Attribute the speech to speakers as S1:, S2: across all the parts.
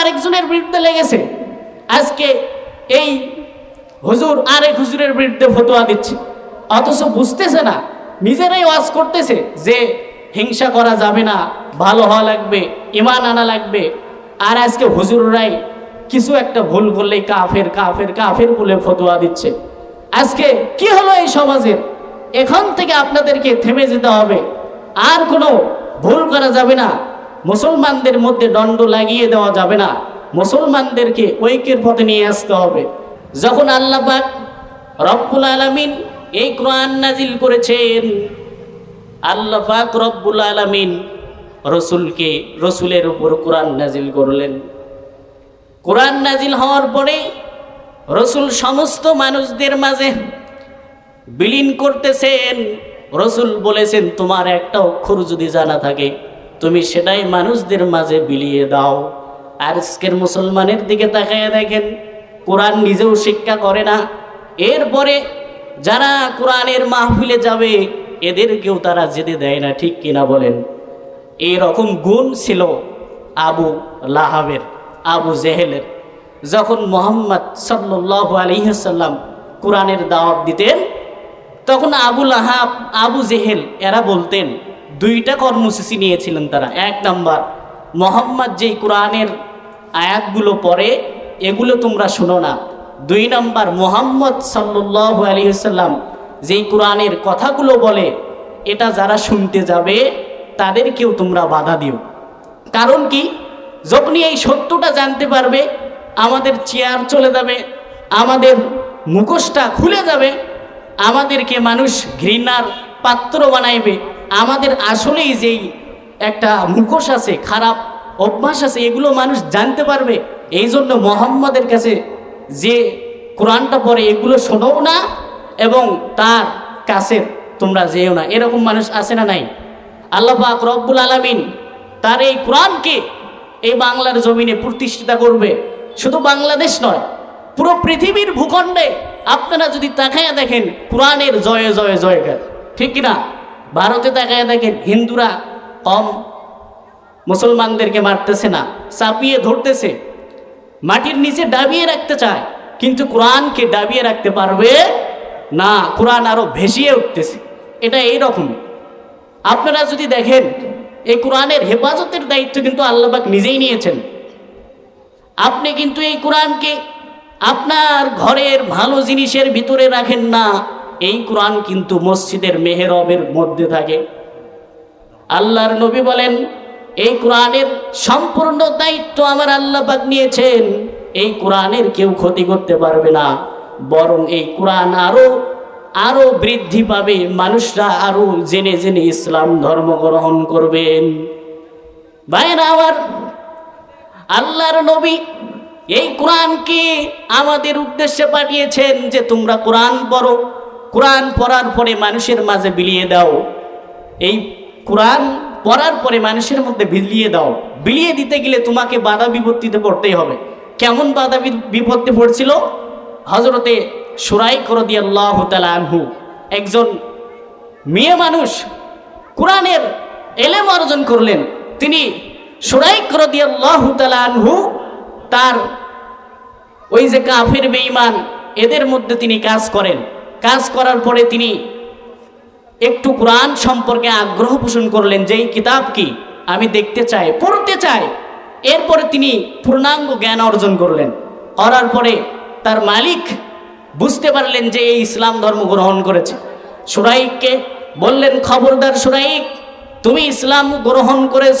S1: আরেকজনের বিরুদ্ধে লেগেছে। আজকে এই হুজুর আরেক হুজুরের বিরুদ্ধে ফতোয়া দিচ্ছে। অথচ বুঝতেছে না, নিজেরাই ওয়াজ করতেছে যে হিংসা করা যাবে না, ভালো হওয়া লাগবে, ইমান আনা লাগবে। আর আজকে হুজুররাই কিছু একটা ভুল করলেই কাফের কাফের কাফের বলে ফতোয়া দিচ্ছে। আজকে কি হলো এই সমাজের? এখন থেকে আপনাদেরকে থেমে যেতে হবে। আর কোনো ভুল করা যাবে না। মুসলমানদের মধ্যে দণ্ড লাগিয়ে দেওয়া যাবে না। মুসলমানদেরকে ঐক্যের পথে নিয়ে আসতে হবে। যখন আল্লাহ রব্বুল আলামিন এই কোরআন নাজিল করেছেন, আল্লাহ রব্বুল আলামিন রসুলকে, রসুলের উপর কোরআন নাজিল করলেন। কোরআন নাজিল হওয়ার পরে রসুল সমস্ত মানুষদের মাঝে বিলীন করতেছেন। রসুল বলেছেন, তোমার একটা অক্ষর যদি জানা থাকে তুমি সেটাই মানুষদের মাঝে বিলিয়ে দাও। আর আজকের মুসলমানের দিকে তাকায় দেখেন, কোরআন নিজেও শিক্ষা করে না। এরপরে যারা কোরআনের মাহফিলে যাবে, এদেরকেও তারা যেতে দেয় না, ঠিক কিনা বলেন? এই রকম গুণ ছিল আবু লাহাবের, আবু জেহেলের। যখন মোহাম্মদ সাল্লাহ আলিহাসাল্লাম কোরআনের দাওয়াত দিতেন, তখন আবু লাহাব, আবু জেহেল, এরা বলতেন দুইটা কর্মসূচি নিয়েছিলেন তারা। এক নাম্বার, মোহাম্মদ যেই কোরআনের আয়াতগুলো পড়ে, এগুলো তোমরা শোনো না। দুই নাম্বার, মোহাম্মদ সাল্লাহ আলিহাল্লাম যেই কোরআনের কথাগুলো বলে, এটা যারা শুনতে যাবে, তাদেরকেও তোমরা বাধা দিও। কারণ কি? যখনই এই সত্যটা জানতে পারবে, আমাদের চেয়ার চলে যাবে, আমাদের মুখোশটা খুলে যাবে, আমাদেরকে মানুষ ঘৃণার পাত্র বানাইবে। আমাদের আসলেই যেই একটা মুখোশ আছে, খারাপ অভ্যাস আছে, এগুলো মানুষ জানতে পারবে। এই জন্য মোহাম্মদের কাছে যে কোরআনটা পড়ে, এগুলো শোনাও না এবং তার কাছে তোমরা যেও না। এরকম মানুষ আছে না নাই? আল্লাহ পাক রব্বুল আলামিন তার এই কোরআনকে এই বাংলার জমিনে প্রতিষ্ঠিতা করবে। শুধু বাংলাদেশ নয়, পুরো পৃথিবীর ভূখণ্ডে আপনারা যদি তাকাইয়া দেখেন, কোরআনের জয়ে জয়ে জয়গার ঠিক কিনা? ভারতে তাকায়া দেখেন হিন্দুরা কম, মুসলমানদেরকে মারতেছে না, চাপিয়ে ধরতেছে। মাটির নিচে ডাবিয়ে রাখতে চায়, কিন্তু কোরআনকে ডাবিয়ে রাখতে পারবে না, কোরআন আরও ভেসিয়ে উঠতেছে। এটা এই রকম আপনারা যদি দেখেন, এই কোরআনের হেফাজতের দায়িত্ব কিন্তু আল্লাহবাক নিজেই নিয়েছেন। আপনি কিন্তু এই কোরআনকে আপনার ঘরের ভালো জিনিসের ভিতরে রাখেন না এই কোরআন কিন্তু মসজিদের মেহেরবের মধ্যে থাকে। আল্লাহর নবী বলেন, এই কোরআনের সম্পূর্ণ দায়িত্ব আমার আল্লাহ পাক নিয়েছেন। এই কোরআনের কেউ ক্ষতি করতে পারবে না। বরং এই কোরআন আরও আরও বৃদ্ধি পাবে। মানুষরা আরও জেনে জেনে ইসলাম ধর্ম গ্রহণ করবেন। ভাইরা আমার আল্লাহর নবী এই কোরআনকে আমাদের উদ্দেশ্যে পাঠিয়েছেন যে তোমরা কোরআন পড়ো। কোরআন পড়ার পরে মানুষের মাঝে বিলিয়ে দাও। এই কোরআন পড়ার পরে মানুষের মধ্যে বিলিয়ে দাও। বিলিয়ে দিতে গেলে তোমাকে বাধা বিপত্তিতে পড়তেই হবে। কেমন বাধা বিপত্তি পড়ছিল? হজরতে সুরাই করদি আল্লাহ আনহু, একজন মেয়ে মানুষ কোরআনের এলেম অর্জন করলেন। তিনি সুরাই করদি আল্লাহ আনহু, তার ওই যে কাফের বেঈমান, এদের মধ্যে তিনি কাজ করেন। কাজ করার পরে তিনি একটু কোরআন সম্পর্কে আগ্রহ পোষণ করলেন যে এই কিতাব কি আমি দেখতে চাই, পড়তে চাই। এরপরে তিনি পূর্ণাঙ্গ জ্ঞান অর্জন করলেন। করার পরে তার মালিক বুঝতে পারলেন যে এই ইসলাম ধর্ম গ্রহণ করেছে। সুরাইককে বললেন, খবরদার সুরাইক, তুমি ইসলাম গ্রহণ করেছ,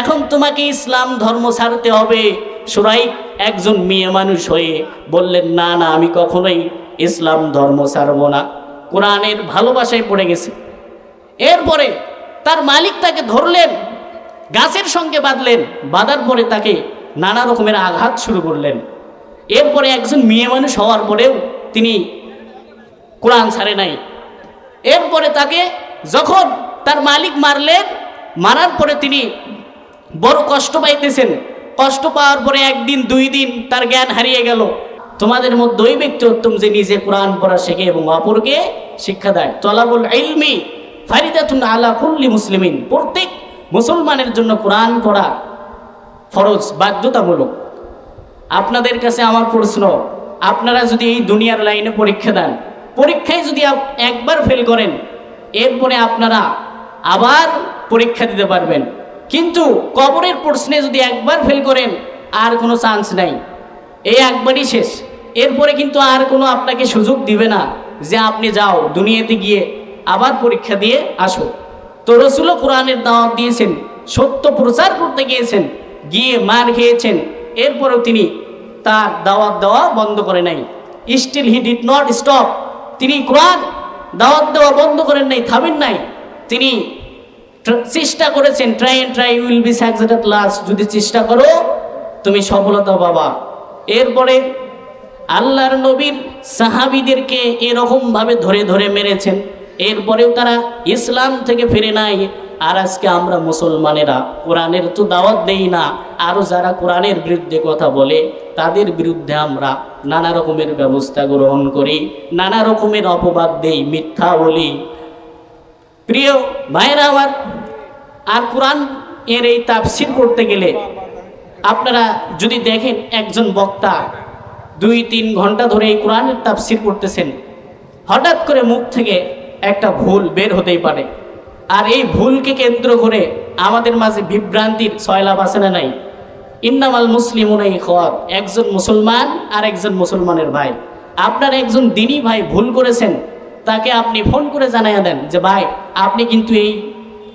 S1: এখন তোমাকে ইসলাম ধর্ম ছাড়তে হবে। সুরাইক একজন মেয়ে মানুষ হয়ে বললেন, না না, আমি কখনোই ইসলাম ধর্ম ছাড়ব না। কোরআনের ভালোবাসায় পড়ে গেছে। এরপরে তার মালিক তাকে ধরলেন, গাছের সঙ্গে বাঁধলেন, বাঁধার পরে তাকে নানা রকমের আঘাত শুরু করলেন। এরপরে একজন মেয়ে মানুষ হওয়ার পরেও তিনি কোরআন ছাড়ে নাই। এরপরে তাকে যখন তার মালিক মারলেন, মারার পরে তিনি বড় কষ্ট পাইতেছেন। কষ্ট পাওয়ার পরে একদিন, দুই দিন তার জ্ঞান হারিয়ে গেল। তোমাদের মধ্যে ওই ব্যক্তি উত্তম যে নিজে কোরআন পড়া শেখে এবং অপরকে শিক্ষা দেয়। তলাবুল ইলমি ফারিদাতুন আলা কুল্লি মুসলিমিন। প্রত্যেক মুসলমানের জন্য কোরআন পড়া ফরজ, বাধ্যতামূলক। আপনাদের কাছে আমার প্রশ্ন, আপনারা যদি এই দুনিয়ার লাইনে পরীক্ষা দেন, পরীক্ষায় যদি একবার ফেল করেন, এরপরে আপনারা আবার পরীক্ষা দিতে পারবেন। কিন্তু কবরের প্রশ্নে যদি একবার ফেল করেন, আর কোনো চান্স নাই। এই একবারই শেষ। এরপরে কিন্তু আর কোনো আপনাকে সুযোগ দিবে না যে আপনি যাও, দুনিয়াতে গিয়ে আবার পরীক্ষা দিয়ে আসো। তো রসুলও কোরআনের দাওয়াত দিয়েছেন, সত্য প্রচার করতে গিয়েছেন, গিয়ে মার খেয়েছেন। এরপরেও তিনি তার দাওয়াত দেওয়া বন্ধ করে নাই। Still he did not stop তিনি কোরআন দাওয়াত দেওয়া বন্ধ করেন নাই, থামেন নাই। তিনি চেষ্টা করেছেন try and try will be success last যদি চেষ্টা করো, তুমি সফলতা পাবা। এরপরে আল্লাহর নবীর সাহাবিদেরকে এরকমভাবে ধরে ধরে মেরেছেন। এরপরেও তারা ইসলাম থেকে ফিরে নাই। আর আজকে আমরা মুসলমানেরা কোরআনের তো দাওয়াত দেই না আরও যারা কোরআনের বিরুদ্ধে কথা বলে, তাদের বিরুদ্ধে আমরা নানা রকমের ব্যবস্থা গ্রহণ করি, নানা রকমের অপবাদ দেই, মিথ্যা বলি। প্রিয় ভাইরা আমার, আর কোরআন এর এই তাফসির করতে গেলে আপনারা যদি দেখেন একজন বক্তা দুই, তিন ঘণ্টা ধরে এই কোরআনের তাফসির করতেছেন, হঠাৎ করে মুখ থেকে একটা ভুল বের হতেই পারে। আর এই ভুলকে কেন্দ্র করে আমাদের মাঝে বিভ্রান্তির সয়লাভ আছে না নাই? ইন্নামাল মুসলিম একজন মুসলমান আর একজন মুসলমানের ভাই। আপনার একজন দিনী ভাই ভুল করেছেন, তাকে আপনি ফোন করে জানাইয়া দেন যে, ভাই, আপনি কিন্তু এই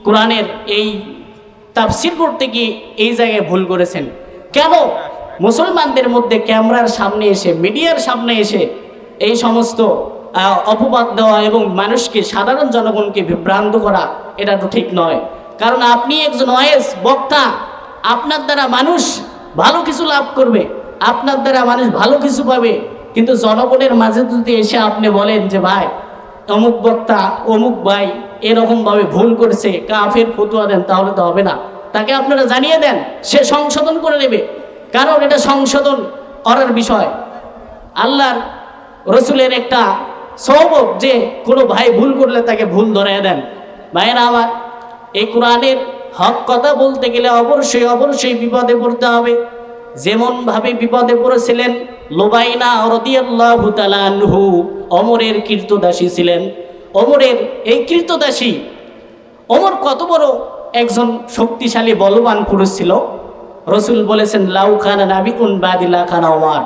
S1: কোরআনের এই তাফসির করতে গিয়ে এই জায়গায় ভুল করেছেন। কেন? মুসলমানদের মধ্যে ক্যামেরার সামনে এসে, মিডিয়ার সামনে এসে এই সমস্ত অপবাদ দেওয়া এবং মানুষকে, সাধারণ জনগণকে বিভ্রান্ত করা, এটা তো ঠিক নয়। কারণ আপনি একজন ওয়েস বক্তা, আপনার দ্বারা মানুষ ভালো কিছু লাভ করবে, আপনার দ্বারা মানুষ ভালো কিছু পাবে। কিন্তু জনগণের মাঝে যদি এসে আপনি বলেন যে, ভাই, অমুক বক্তা, অমুক ভাই এরকমভাবে ভুল করেছে, কাফের ফতুয়া দেন, তাহলে তো হবে না। তাকে আপনারা জানিয়ে দেন, সে সংশোধন করে নেবে। কারণ এটা সংশোধন করার বিষয়। আল্লাহর রসুলের একটা সৌবক যে কোনো ভাই ভুল করলে তাকে ভুল ধরিয়ে দেন। ভাইয়েরা আমার, এই কোরআনের হক কথা বলতে গেলে অবশ্যই অবশ্যই বিপদে পড়তে হবে। যেমনভাবে বিপদে পড়েছিলেন লোবাইনা রদিয়াল্লাহু তাআলা আনহু, অমরের কীর্তদাসী ছিলেন। অমরের এই কীর্তদাসী, অমর কত বড় একজন শক্তিশালী, বলবান পুরুষ ছিল। রসুল বলেছেন, লাউ খানা নাবি উন বাদিলা খানা ওমার।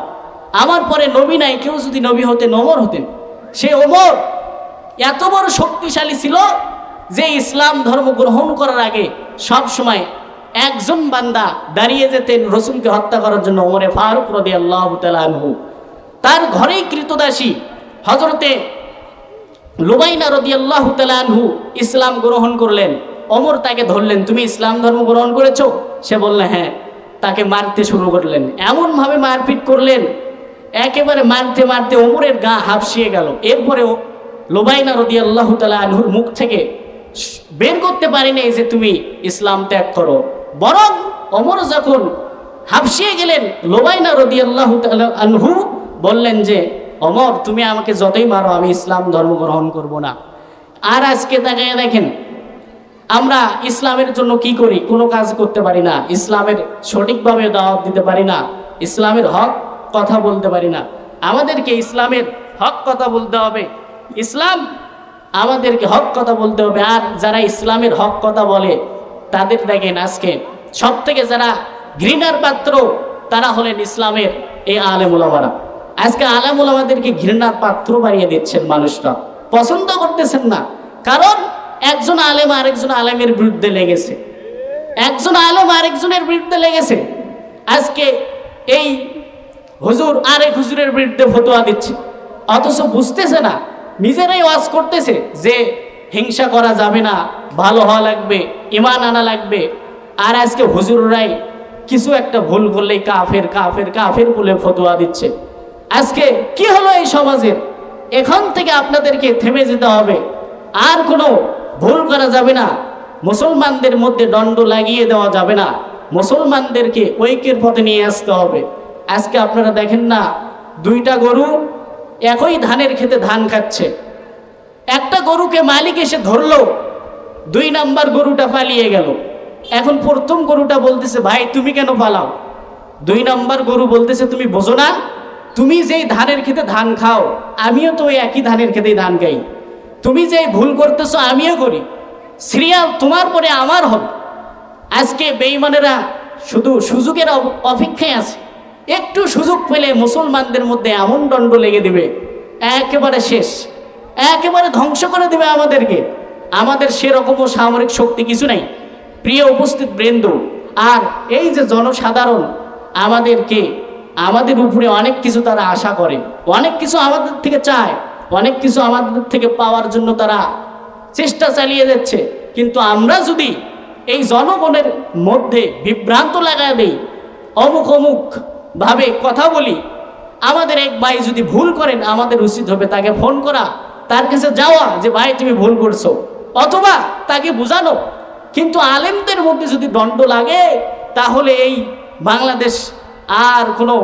S1: আমার পরে নবী নাই, কেউ যদি নবী হতেন, অমর হতেন। সে অমর, এত বড় শক্তিশালী ছিল যে ইসলাম ধর্ম গ্রহণ করার আগে সব সময় একজন বান্দা দাঁড়িয়ে যেতেন রসুলকে হত্যা করার জন্য ওমরে ফারুক রদি আল্লাহ তার ঘরেই কৃতদাসী হজরতে লুবাইনা রদি আল্লাহ আনহু ইসলাম গ্রহণ করলেন। অমর তাকে ধরলেন, তুমি ইসলাম ধর্ম গ্রহণ করেছ? সে বললে হ্যাঁ। তাকে মারতে শুরু করলেন। এমনভাবে মারপিট করলেন, একেবারে মারতে মারতে ওমরের গা হাফসিয়ে গেল। এরপরেও লোবাইনা রদি আল্লাহ আনহুর মুখ থেকে বের করতে পারিনি যে তুমি ইসলাম ত্যাগ করো। বরং অমর যখন হাফসিয়ে গেলেন, লোবাইনা রদি আল্লাহ আনহু বললেন যে অমর, তুমি আমাকে যতই মারো, আমি ইসলাম ধর্ম গ্রহণ করব না। আর আজকে তাকায় দেখেন, আমরা ইসলামের জন্য কি করি? কোনো কাজ করতে পারি না। ইসলামের সঠিকভাবে দাওয়াত দিতে পারি না। ইসলামের হক কথা বলতে পারি না। আমাদেরকে ইসলামের হক কথা বলতে হবে। ইসলাম আমাদেরকে হক কথা বলতে হবে। আর যারা ইসলামের হক কথা বলে, তাদের দেখেন আজকে সব থেকে যারা ঘৃণার পাত্র, তারা হলেন ইসলামের এই আলেমুলামারা। আজকে আলামুল আমাদেরকে ঘৃণার পাত্র বাড়িয়ে দিচ্ছেন মানুষরা। পছন্দ করতেছেন না। কারণ একজন আলেম আরেকজন আলেমের বিরুদ্ধে লেগেছে। একজন আলেম আরেকজনের বিরুদ্ধে লেগেছে। আজকে এই হুজুর আরেক হুজুরের বিরুদ্ধে ফতোয়া দিচ্ছে। অথচ বুঝতেছে না, নিজেরাই ওয়াজ করতেছে যে হিংসা করা যাবে না, ভালো হওয়া লাগবে, ইমান আনা লাগবে। আর আজকে হুজুররাই কিছু একটা ভুল করলেই কাফের কাফের কাফের বলে ফতোয়া দিচ্ছে। আজকে কি হলো এই সমাজের? এখন থেকে আপনাদেরকে থেমে যেতে হবে। আর কোনো ভুল করা যাবে না। মুসলমানদের মধ্যে দণ্ড লাগিয়ে দেওয়া যাবে না। মুসলমানদেরকে ঐক্যের পথে নিয়ে আসতে হবে। আজকে আপনারা দেখেন না, দুইটা গরু একই ধানের খেতে ধান খাচ্ছে। একটা গরুকে মালিক এসে ধরলো, দুই নাম্বার গরুটা পালিয়ে গেল। এখন প্রথম গরুটা বলতেছে, ভাই, তুমি কেন পালাও? দুই নম্বর গরু বলতেছে, তুমি বোঝো না তুমি যেই ধানের খেতে ধান খাও, আমিও তো ওই একই ধানের খেতেই ধান খাই। তুমি যে ভুল করতেছো, আমিও করি। সিরিয়াল তোমার পরে আমার হবে। আজকে বেইমানেরা শুধু সুযোগের অপেক্ষায় আছে। একটু সুযোগ পেলে মুসলমানদের মধ্যে এমন দণ্ড লেগে দিবে, একেবারে শেষ। একেবারে ধ্বংস করে দিবে আমাদেরকে। আমাদের সেরকমও সামরিক শক্তি কিছু নাই। প্রিয় উপস্থিত বৃন্দ, আর এই যে জনসাধারণ, আমাদেরকে আমাদের উপরে অনেক কিছু তারা আশা করে, অনেক কিছু আমাদের থেকে চায়, অনেক কিছু আমাদের থেকে পাওয়ার জন্য তারা চেষ্টা চালিয়ে যাচ্ছে। কিন্তু আমরা যদি এই জনগণের মধ্যে বিভ্রান্ত লাগায় দেই, অমুক অমুক ভাবে কথা বলি, আমাদের এক ভাই যদি ভুল করেন, আমাদের উচিত হবে তাকে ফোন করা, তার কাছে যাওয়া যে, ভাই, তুমি ভুল করছ। অথবা তাকে বোঝানো। কিন্তু আলেমদের মধ্যে যদি দণ্ড লাগে, তাহলে এই বাংলাদেশ আর কোনো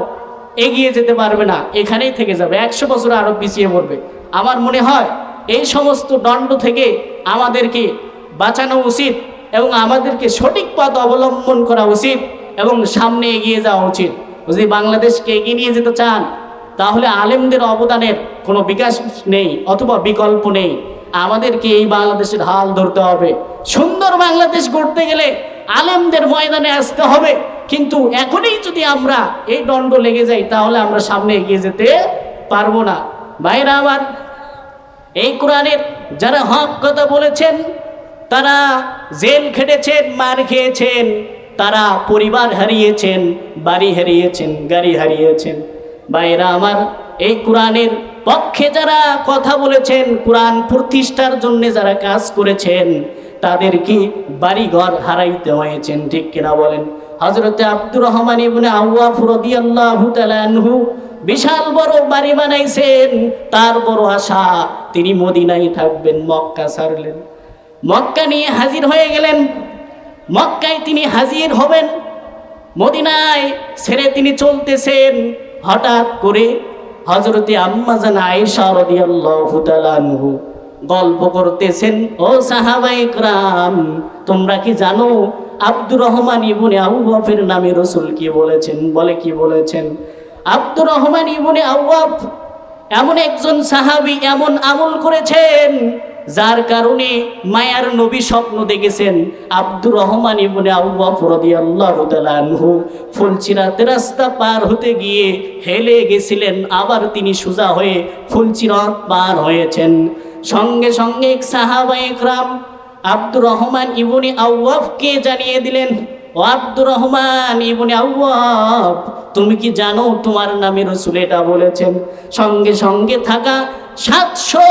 S1: এগিয়ে যেতে পারবে না, এখানেই থেকে যাবে। একশো বছর আরও পিছিয়ে পড়বে। আমার মনে হয় এই সমস্ত দণ্ড থেকে আমাদেরকে বাঁচানো উচিত এবং আমাদেরকে সঠিক পথ অবলম্বন করা উচিত এবং সামনে এগিয়ে যাওয়া উচিত। যদি বাংলাদেশকে এগিয়ে নিয়ে যেতে চান, তাহলে আলেমদের অবদানের কোনো বিকাশ নেই অথবা বিকল্প নেই। আমাদেরকে এই বাংলাদেশের হাল ধরতে হবে। সুন্দর বাংলাদেশ গড়তে গেলে আলেমদের ময়দানে আসতে হবে। কিন্তু এখনই যদি আমরা এই দণ্ড লেগে যাই, তাহলে আমরা সামনে এগিয়ে যেতে পারব না। ভাইরা আমার, এই কোরআনের যারা হক কথা বলেছেন, তারা জেল খেটেছেন, মার খেয়েছেন, তারা পরিবার হারিয়েছেন, বাড়ি হারিয়েছেন, গাড়ি হারিয়েছেন। ভাইরা আমার, এই কোরআনের পক্ষে যারা কথা বলেছেন, কোরআন প্রতিষ্ঠার জন্য যারা কাজ করেছেন, তাদের কি বাড়িঘর হারাইতে হয়েছেন, ঠিক কিনা বলেন? হজরতে আব্দুর রহমান ইবনে আউয়াফ রাদিয়াল্লাহু তাআলা আনহু বিশাল বড় বাড়ি বানাইছেন তার বড় আশা তিনি মদিনায় থাকবেন মক্কা ছাড়লেন মক্কা নিয়ে হাজির হয়ে গেলেন মক্কায় তিনি হাজির হবেন মদিনায় ছেড়ে তিনি চলতেছেন হঠাৎ করে হজরতে আম্মাজান আয়েশা রাদিয়াল্লাহু তাআলা আনহু গল্প করতেছেন ও সাহাবাই کرام তোমরা কি জানো আব্দুর রহমান ইবনে আউয়াফের নামে রসুল কি বলেছেন? বলে কি বলেছেন? আব্দুর রহমান ইবনে আউয়াফ এমন একজন সাহাবি এমন আমল করেছেন, যার কারণে মায়ার নবী স্বপ্ন দেখেছেন। আব্দুর রহমান ইবনে আনহু ফুলচিরাতে রাস্তা পার হতে গিয়ে হেলে গেছিলেন, আবার তিনি সোজা হয়ে ফুলচিরাত পার হয়েছেন। সঙ্গে সঙ্গে এক সাহাবা একরাম আব্দুর রহমান ইবনে আউয়াফকে জানিয়ে দিলেন? ও আব্দুর রহমান ইবনে আউয়াফ, তুমি কি জানো তোমার নামে রসুল এটা বলেছেন? সঙ্গে সঙ্গে থাকা সাতশো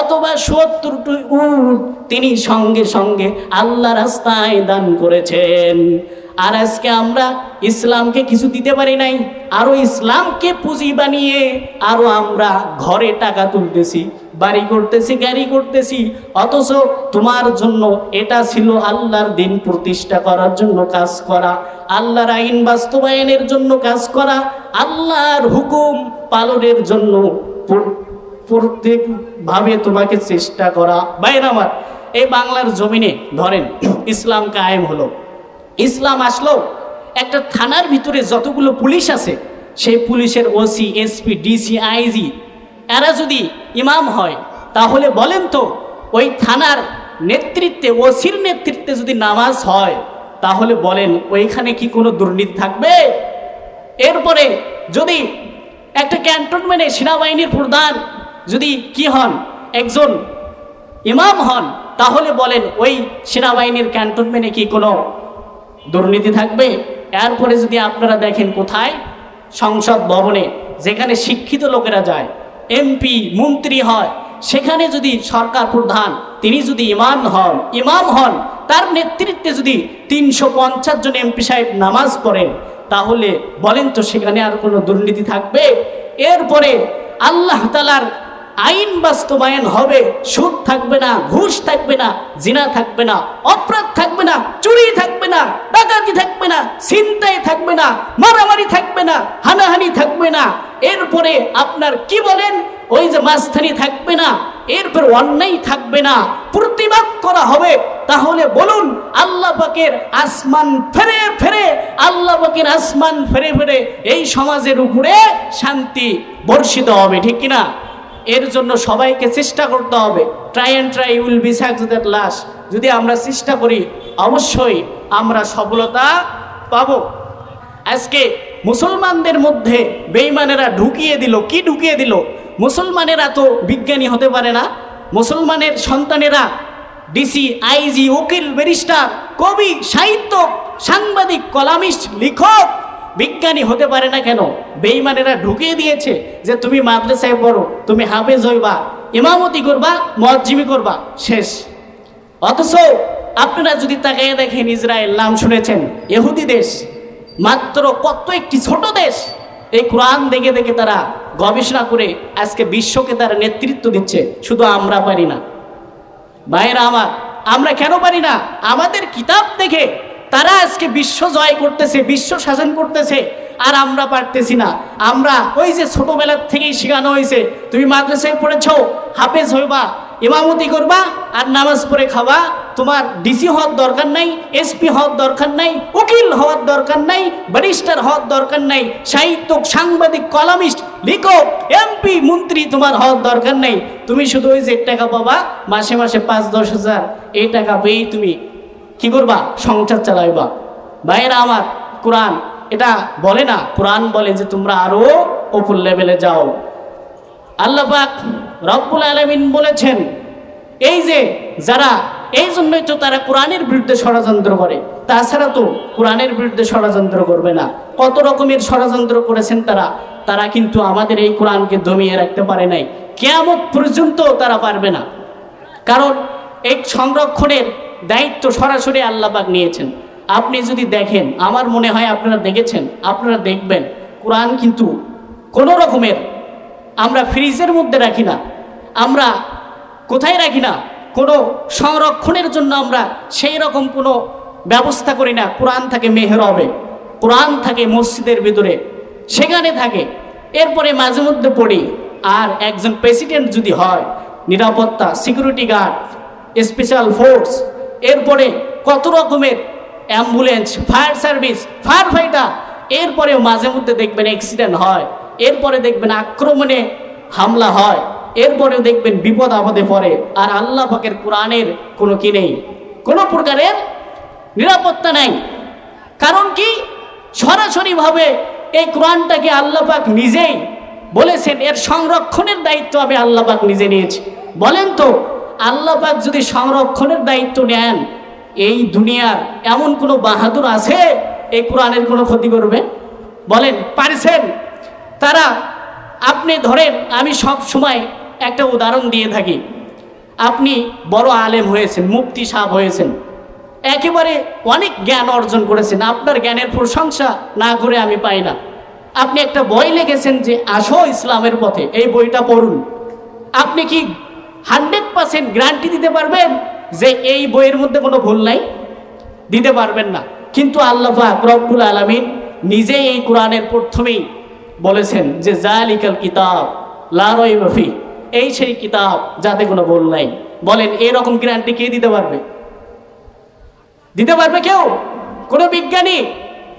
S1: অথবা সত্তর উট তিনি সঙ্গে সঙ্গে আল্লাহ রাস্তায় দান করেছেন। আর আজকে আমরা ইসলামকে কিছু দিতে পারি নাই, আরও ইসলামকে পুঁজি বানিয়ে আরও আমরা ঘরে টাকা তুলতেছি। বাড়ি করতেছি, গাড়ি করতেছি। অথচ তোমার জন্য এটা ছিল আল্লাহর দিন প্রতিষ্ঠা করার জন্য কাজ করা। আল্লাহর আইন বাস্তবায়নের জন্য কাজ করা। আল্লাহর হুকুম পালনের জন্য প্র- প্রত্যেকভাবে তোমাকে চেষ্টা করা। বাইরে আমার, এই বাংলার জমিনে ধরেন, ইসলাম কায়েম হলো। ইসলাম আসলো, একটা থানার ভিতরে যতগুলো পুলিশ আছে, সেই পুলিশের ওসি, এসপি, ডিসি, আইজি এরা যদি ইমাম হয়, তাহলে বলেন তো, ওই থানার নেতৃত্বে, ওসির নেতৃত্বে যদি নামাজ হয়, তাহলে বলেন ওইখানে কি কোনো দুর্নীতি থাকবে? এরপরে যদি একটা ক্যান্টনমেন্টে সেনাবাহিনীর প্রধান যদি কি হন, একজন ইমাম হন, তাহলে বলেন ওই সেনাবাহিনীর ক্যান্টনমেন্টে কি কোনো দুর্নীতি থাকবে? এরপরে যদি আপনারা দেখেন কোথায়, সংসদ ভবনে যেখানে শিক্ষিত লোকেরা যায় এমপি, মন্ত্রী হয়, সেখানে যদি সরকার প্রধান, তিনি যদি ইমাম হন ইমাম হন, তার নেতৃত্বে যদি তিনশো পঞ্চাশ জন এমপি সাহেব নামাজ পড়েন, তাহলে বলেন তো সেখানে আর কোনো দুর্নীতি থাকবে? এরপরে আল্লাহ তালার আইন বাস্তবায়ন হবে সুদ থাকবে না ঘুষ থাকবে না জিনা থাকবে না অপরাধ থাকবে না চুরি থাকবে না ডাকাতি থাকবে না চিন্তায় থাকবে না মারামারি থাকবে না হানাহানি থাকবে না এরপরে আপনার কি বলেন ওই যে মাঝখানি থাকবে না এরপর অন্যায় থাকবে না প্রতিবাদ করা হবে তাহলে বলুন আল্লাহ পাকের আসমান ফেরে ফেরে আল্লাহ পাকের আসমান ফেরে ফেরে এই সমাজের উপরে শান্তি বর্ষিত হবে ঠিক কিনা এর জন্য সবাইকে চেষ্টা করতে হবে। Try and try will be success last যদি আমরা চেষ্টা করি, অবশ্যই আমরা সফলতা পাব। আজকে মুসলমানদের মধ্যে বেইমানেরা ঢুকিয়ে দিল। কি ঢুকিয়ে দিল? মুসলমানেরা তো বিজ্ঞানী হতে পারে না। মুসলমানের সন্তানেরা ডিসি আইজি উকিল, ব্যারিস্টার, কবি সাহিত্য সাংবাদিক, কলামিস্ট, লেখক বিজ্ঞানী হতে পারে না কেন? বেইমানেরা ঢুকিয়ে দিয়েছে যে তুমি মাদ্রাসায় পড়ো, তুমি হাফেজ হইবা, ইমামতি করবা মজ্জিমি করবা, শেষ। অথচ আপনারা যদি তাকাইয়ে দেখেন ইসরায়েল, নাম শুনেছেন এহুদি দেশ, মাত্র কত একটি ছোট দেশ, এই কোরআন দেখে দেখে তারা গবেষণা করে আজকে বিশ্বকে তারা নেতৃত্ব দিচ্ছে, শুধু আমরা পারি না। ভাইয়েরা আমার, আমরা কেন পারি না? আমাদের কিতাব দেখে তারা আজকে বিশ্ব জয় করতেছে, বিশ্ব শাসন করতেছে, আর আমরা পারতেছি না। আমরা ওই যে ছোটবেলার থেকেই শেখানো হয়েছে, তুমি মাদ্রাসায় পড়েছ, হাফেজ হইবা, ইমামতি করবা, আর নামাজ পড়ে খাবা তোমার ডিসি হওয়ার দরকার নাই, এসপি হওয়ার দরকার নাই, উকিল হওয়ার দরকার নাই, ব্যারিস্টার হওয়ার দরকার নাই, সাহিত্যক, সাংবাদিক, কলামিস্ট, লেখক, এমপি, মন্ত্রী তোমার হওয়ার দরকার নাই। তুমি শুধু ওই যে টাকা পাবা, মাসে মাসে পাঁচ দশ হাজার, এই টাকা পেয়েই তুমি কি করবা? সংসার চালাইবা। ভাইয়েরা আমার, কোরআন, এটা বলে না, কোরআন বলে যে তোমরা আরও ওপর লেভেলে যাও। আল্লাহ পাক রব্বুল আলমিন বলেছেন, এই যে যারা এই জন্যই তো তারা কোরআনের বিরুদ্ধে ষড়যন্ত্র করে, তাছাড়া তো কোরআনের বিরুদ্ধে ষড়যন্ত্র করবে না। কত রকমের ষড়যন্ত্র করেছেন তারা তারা কিন্তু আমাদের এই কোরআনকে দমিয়ে রাখতে পারে নাই। কেয়ামত পর্যন্ত তারা পারবে না। কারণ এই সংরক্ষণের দায়িত্ব সরাসরি আল্লাহবাক নিয়েছেন। আপনি যদি দেখেন, আমার মনে হয় আপনারা দেখেছেন, আপনারা দেখবেন, কোরআন কিন্তু কোনো রকমের আমরা ফ্রিজের মধ্যে রাখি না, আমরা কোথায় রাখি না, কোনো সংরক্ষণের জন্য আমরা সেই রকম কোনো ব্যবস্থা করি না, কোরআন থাকে মেহরবে, কোরআন থাকে মসজিদের ভিতরে, সেখানে থাকে। এরপরে মাঝে মধ্যে পড়ি, আর একজন প্রেসিডেন্ট যদি হয়, নিরাপত্তা, সিকিউরিটি গার্ড, স্পেশাল ফোর্স এরপরে কত রকমের ambulance, fire service, fire fighter, এরপরেও মাঝে মধ্যে দেখবেন অ্যাক্সিডেন্ট হয়, এরপরে দেখবেন আক্রমণে হামলা হয় এরপরে দেখবেন বিপদ আপদে পড়ে, আর আল্লাহ পাকের কোরআনের কোনো কি নেই, কোনো প্রকারের নিরাপত্তা নেই। কারণ কি? সরাসরিভাবে এই কোরআনটাকে আল্লাহ পাক নিজেই বলেছেন, এর সংরক্ষণের দায়িত্ব আমি আল্লাহ পাক নিজে নিয়েছি। বলেন তো আল্লাহ পাক যদি সংরক্ষণের দায়িত্ব নেন, এই দুনিয়ার এমন কোনো বাহাদুর আছে? এই কোরআনের কোনো ক্ষতি করবে? বলেন, পারছেন? তারা, আপনি ধরেন, আমি সব সময় একটা উদাহরণ দিয়ে থাকি। আপনি বড় আলেম হয়েছেন, মুফতি সাহেব হয়েছেন। একেবারে অনেক জ্ঞান অর্জন করেছেন। আপনার জ্ঞানের প্রশংসা না করে আমি পাই না। আপনি একটা বই লিখেছেন যে, আসো ইসলামের পথে। এই বইটা পড়ুন। আপনি কি হান্ড্রেড পার্সেন্ট গ্যারান্টি দিতে পারবেন যে এই বইয়ের মধ্যে কোনো ভুল নাই। দিতে পারবেন না। কিন্তু আল্লাহ রব্বুল আলমিন নিজেই এই কোরআনের প্রথমেই বলেছেন যে জালিকাল কিতাব লারই এই সেই কিতাব যাতে কোনো ভুল নাই। বলেন এরকম গ্যারান্টি কে দিতে পারবে? দিতে পারবে কেউ? কোনো বিজ্ঞানী?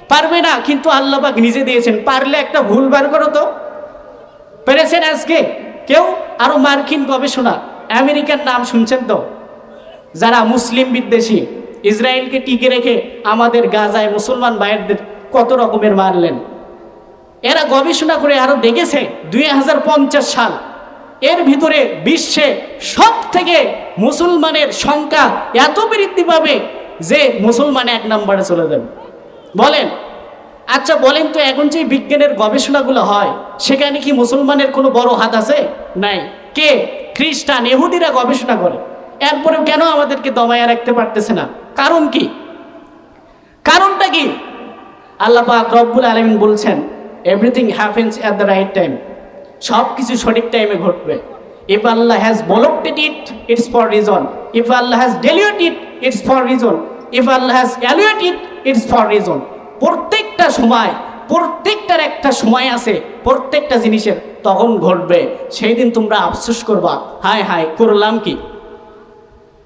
S1: পারবে না। কিন্তু আল্লাহবাক নিজে দিয়েছেন। পারলে একটা ভুল বার করো তো। পেরেছেন আজকে? কেউ? আরও মার্কিন গবেষণা আমেরিকার নাম শুনছেন তো? যারা মুসলিম বিদ্বেষী, ইসরায়েলকে টিকে রেখে আমাদের গাজায় মুসলমান ভাইয়েরদের কত রকমের মারলেন? এরা গবেষণা করে আরও দেখেছে, দুই হাজার পঞ্চাশ সাল, এর ভিতরে বিশ্বে সব থেকে মুসলমানের সংখ্যা এত বৃদ্ধি পাবে যে মুসলমান এক নম্বরে চলে যাবে। বলেন আচ্ছা বলেন তো, এখন যে বিজ্ঞানের গবেষণাগুলো হয়, সেখানে কি মুসলমানের কোনো বড় হাত আছে? নাই। কে? খ্রিস্টান এহুদিরা গবেষণা করে। এরপরেও কেন আমাদেরকে দমায়া রাখতে পারতেছে না? কারণ কি? কারণটা কি? আল্লাহ পাক রব্বুল আলমিন বলছেন everything happens at the right time সব কিছু সঠিক টাইমে ঘটবে। If Allah has blocked it it's for reason if Allah has delayed it it's for reason if Allah has allowed it it's for reason প্রত্যেকটা সময় প্রত্যেকটার একটা সময় আছে, প্রত্যেকটা জিনিসের, তখন ঘটবে। সেই দিন তোমরা আফসোস করবা, হায় হায়, করলাম কি?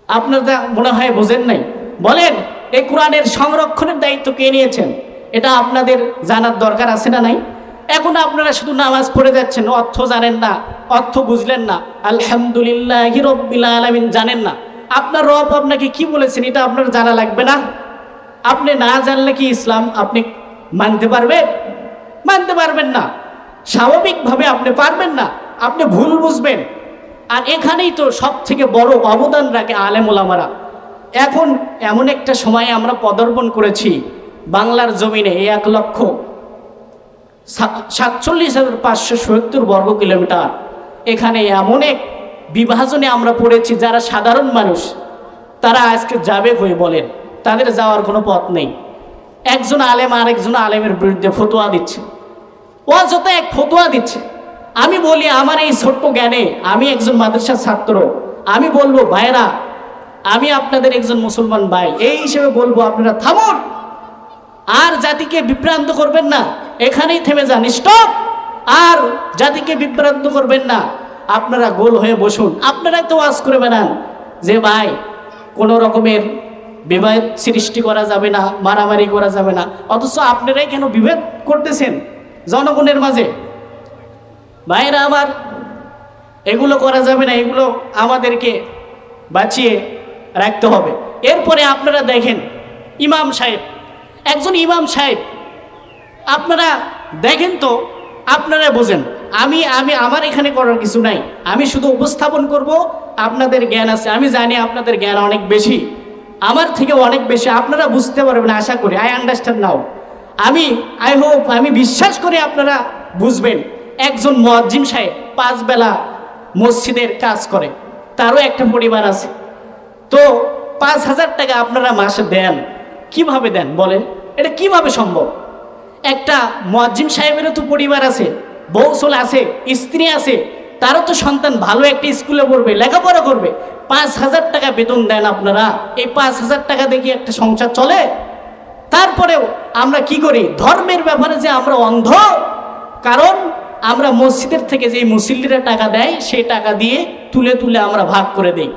S1: আপনারা মনে হয় বোঝেন নাই? বলেন, এই কোরআনের সংরক্ষণের দায়িত্ব কে নিয়েছেন? এটা আপনাদের জানার দরকার আছে না নাই? এখন আপনারা শুধু নামাজ পড়ে যাচ্ছেন, অর্থ জানেন না, অর্থ বুঝলেন না, আলহামদুলিল্লাহ রব্বিল আলামিন জানেন না। আপনার রব আপনাকে কি বলেছেন, এটা আপনার জানা লাগবে না? আপনি না জানলে কি ইসলাম? আপনি মানতে পারবেন? মানতে পারবেন না। স্বাভাবিকভাবে আপনি পারবেন না। আপনি ভুল বুঝবেন। আর এখানেই তো সব থেকে বড় অবদান রাখে আলেমুলামারা। এখন এমন একটা সময়ে আমরা পদার্পণ করেছি, বাংলার জমিনে এক লক্ষ সাতচল্লিশ হাজার পাঁচশো সত্তর বর্গ কিলোমিটার। এখানে এমন এক বিভাজনে আমরা পড়েছি, যারা সাধারণ মানুষ, তারা আজকে যাবে হয়ে বলেন। তাদের যাওয়ার কোনো পথ নেই। একজন আলেম আরেকজন আলেমের বিরুদ্ধে ফতোয়া দিচ্ছে। যত এক ফতোয়া দিচ্ছে। আমি বলি, আমার এই ছোট্ট জ্ঞানে আমি একজন মাদ্রাসার ছাত্র। আমি বলব ভাইরা আমি আপনাদের একজন মুসলমান ভাই। এই হিসেবে বলব, আপনারা থামুন। আর জাতিকে বিভ্রান্ত করবেন না। এখানেই থেমে যান, স্টপ। আর জাতিকে বিভ্রান্ত করবেন না। আপনারা গোল হয়ে বসুন। আপনারাই তো ওয়াজ করে বেড়ান যে, ভাই, কোনো রকমের বিভেদ সৃষ্টি করা যাবে না, মারামারি করা যাবে না। অথচ আপনারাই কেন বিভেদ করতেছেন জনগণের মাঝে? ভাইরা আমার, এগুলো করা যাবে না, এগুলো আমাদেরকে বাঁচিয়ে রাখতে হবে। এরপরে আপনারা দেখেন, ইমাম সাহেব, একজন ইমাম সাহেব, আপনারা দেখেন তো, আপনারা বোঝেন, আমি আমি, আমার এখানে করার কিছু নাই। আমি শুধু উপস্থাপন করব, আপনাদের জ্ঞান আছে। আমি জানি আপনাদের জ্ঞান অনেক বেশি। আমার থেকে অনেক বেশি আপনারা বুঝতে পারবেন, আশা করি। আই আন্ডারস্ট্যান্ড নাও আমি আই হোপ আমি বিশ্বাস করি আপনারা বুঝবেন। একজন মুয়াজ্জিম সাহেব পাঁচ বেলা মসজিদের কাজ করে, তারও একটা পরিবার আছে। তো পাঁচ হাজার টাকা আপনারা মাসে দেন। কীভাবে দেন বলেন? এটা কীভাবে সম্ভব? একটা মুয়াজ্জিম সাহেবেরও তো পরিবার আছে, বউ চলে আছে, স্ত্রী আছে তারও তো সন্তান ভালো একটা স্কুলে পড়বে, লেখাপড়া করবে। পাঁচ হাজার টাকা বেতন দেন আপনারা। এই পাঁচ হাজার টাকা দেখি একটা সংসার চলে। তারপরেও আমরা কি করি? ধর্মের ব্যাপারে যে আমরা অন্ধ, কারণ আমরা মসজিদের থেকে যে মুসল্লিরা টাকা দেয়, সেই টাকা দিয়ে তুলে তুলে আমরা ভাগ করে দেই।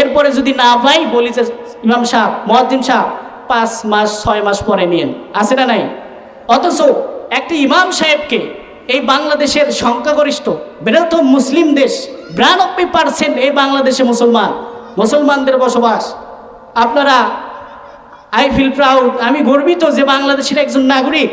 S1: এরপরে যদি না পাই, বলি যে, ইমাম সাহ মহাদ্দিন সাহ পাঁচ মাস, ছয় মাস পরে নিন আছে না নাই? অথচ একটা ইমাম সাহেবকে এই বাংলাদেশের সংখ্যাগরিষ্ঠ বৃহত্তম মুসলিম দেশ, বিরানব্বই পার্সেন্ট এই বাংলাদেশে মুসলমান, মুসলমানদের বসবাস। আপনারা আই ফিল প্রাউড আমি গর্বিত যে বাংলাদেশের একজন নাগরিক